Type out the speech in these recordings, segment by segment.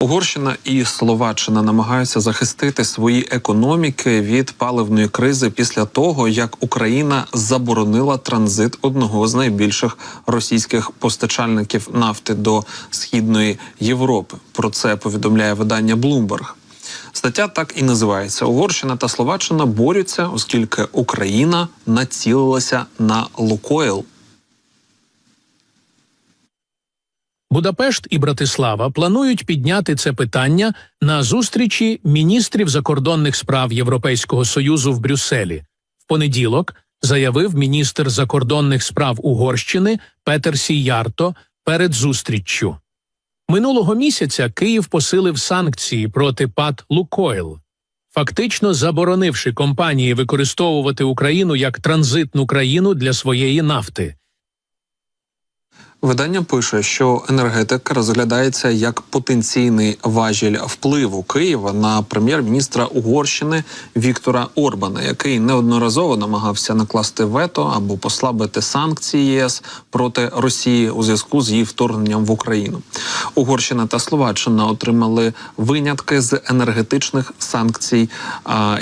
Угорщина і Словаччина намагаються захистити свої економіки від паливної кризи після того, як Україна заборонила транзит одного з найбільших російських постачальників нафти до східної Європи. Про це повідомляє видання Bloomberg. Стаття так і називається: Угорщина та Словаччина борються, оскільки Україна націлилася на Лукойл. Будапешт і Братислава планують підняти це питання на зустрічі міністрів закордонних справ Європейського союзу в Брюсселі. В понеділок заявив міністр закордонних справ Угорщини Петер Сіярто перед зустріччю. Минулого місяця Київ посилив санкції проти ПАТ Лукойл, фактично заборонивши компанії використовувати Україну як транзитну країну для своєї нафти. Видання пише, що енергетика розглядається як потенційний важіль впливу Києва на прем'єр-міністра Угорщини Віктора Орбана, який неодноразово намагався накласти вето або послабити санкції ЄС проти Росії у зв'язку з її вторгненням в Україну. Угорщина та Словаччина отримали винятки з енергетичних санкцій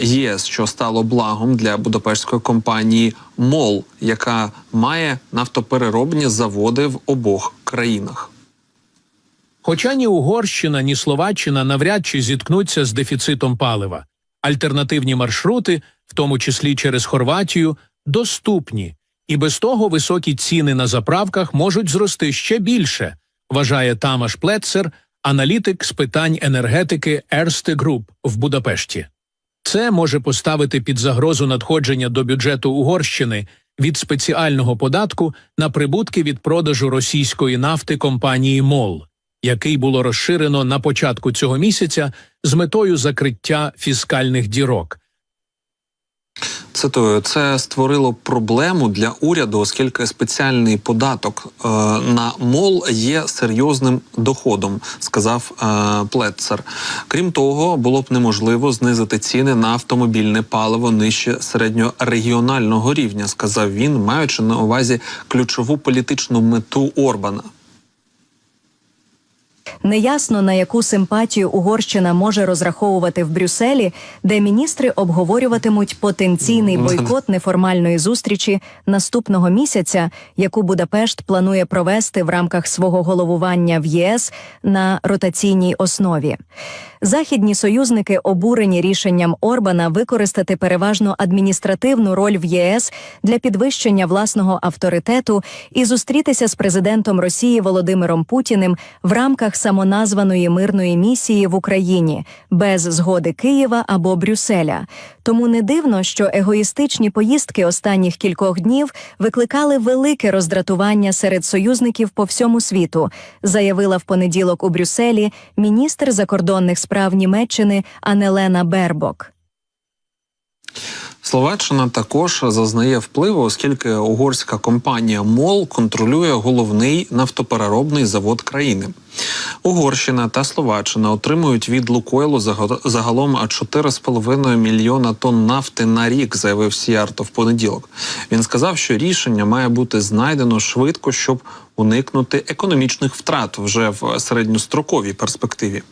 ЄС, що стало благом для будапештської компанії МОЛ, яка має нафтопереробні заводи в обох країнах. Хоча ні Угорщина, ні Словаччина навряд чи зіткнуться з дефіцитом палива. Альтернативні маршрути, в тому числі через Хорватію, доступні, і без того високі ціни на заправках можуть зрости ще більше, вважає Тамаш Плетцер, аналітик з питань енергетики Erste Group в Будапешті. Це може поставити під загрозу надходження до бюджету Угорщини від спеціального податку на прибутки від продажу російської нафти компанії МОЛ, який було розширено на початку цього місяця з метою закриття фіскальних дірок. Цитую, це створило проблему для уряду, оскільки спеціальний податок е, на мол є серйозним доходом, сказав е, Плетцер. Крім того, було б неможливо знизити ціни на автомобільне паливо нижче середньорегіонального рівня, сказав він, маючи на увазі ключову політичну мету Орбана. Неясно на яку симпатію Угорщина може розраховувати в Брюсселі, де міністри обговорюватимуть потенційний бойкот неформальної зустрічі наступного місяця, яку Будапешт планує провести в рамках свого головування в ЄС на ротаційній основі. Західні союзники обурені рішенням Орбана використати переважно адміністративну роль в ЄС для підвищення власного авторитету і зустрітися з президентом Росії Володимиром Путіним в рамках самоназваної мирної місії в Україні без згоди Києва або Брюсселя. Тому не дивно, що егоїстичні поїздки останніх кількох днів викликали велике роздратування серед союзників по всьому світу, заявила в понеділок у Брюсселі міністр закордонних справ Німеччини Анелена Бербок. Словаччина також зазнає впливу, оскільки угорська компанія МОЛ контролює головний нафтопереробний завод країни. Угорщина та Словаччина отримують від Лукойлу загалом 4,5 мільйона тонн нафти на рік, заявив Сіарто в понеділок. Він сказав, що рішення має бути знайдено швидко, щоб уникнути економічних втрат вже в середньостроковій перспективі.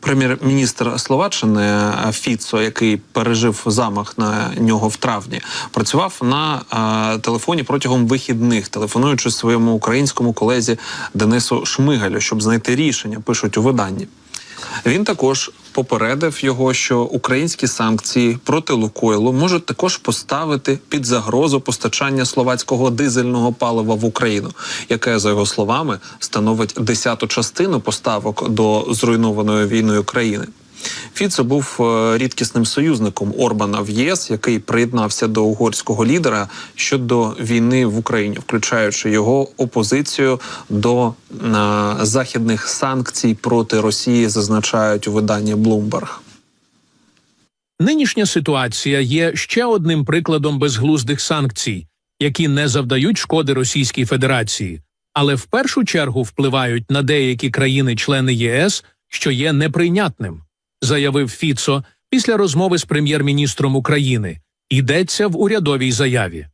Прем'єр-міністр Словаччини Фіцо, який пережив замах на нього в травні, працював на е, телефоні протягом вихідних, телефонуючи своєму українському колезі Денису Шмигалю, щоб знайти рішення, пишуть у виданні. Він також попередив його, що українські санкції проти Лукойлу можуть також поставити під загрозу постачання словацького дизельного палива в Україну, яке за його словами становить десяту частину поставок до зруйнованої війною країни. Фіцо був е, рідкісним союзником Орбана в ЄС, який приєднався до угорського лідера щодо війни в Україні, включаючи його опозицію до е, західних санкцій проти Росії, зазначають у виданні Bloomberg. Нинішня ситуація є ще одним прикладом безглуздих санкцій, які не завдають шкоди Російській Федерації, але в першу чергу впливають на деякі країни-члени ЄС, що є неприйнятним, заявив Фіцо після розмови з прем'єр-міністром України. Йдеться в урядовій заяві.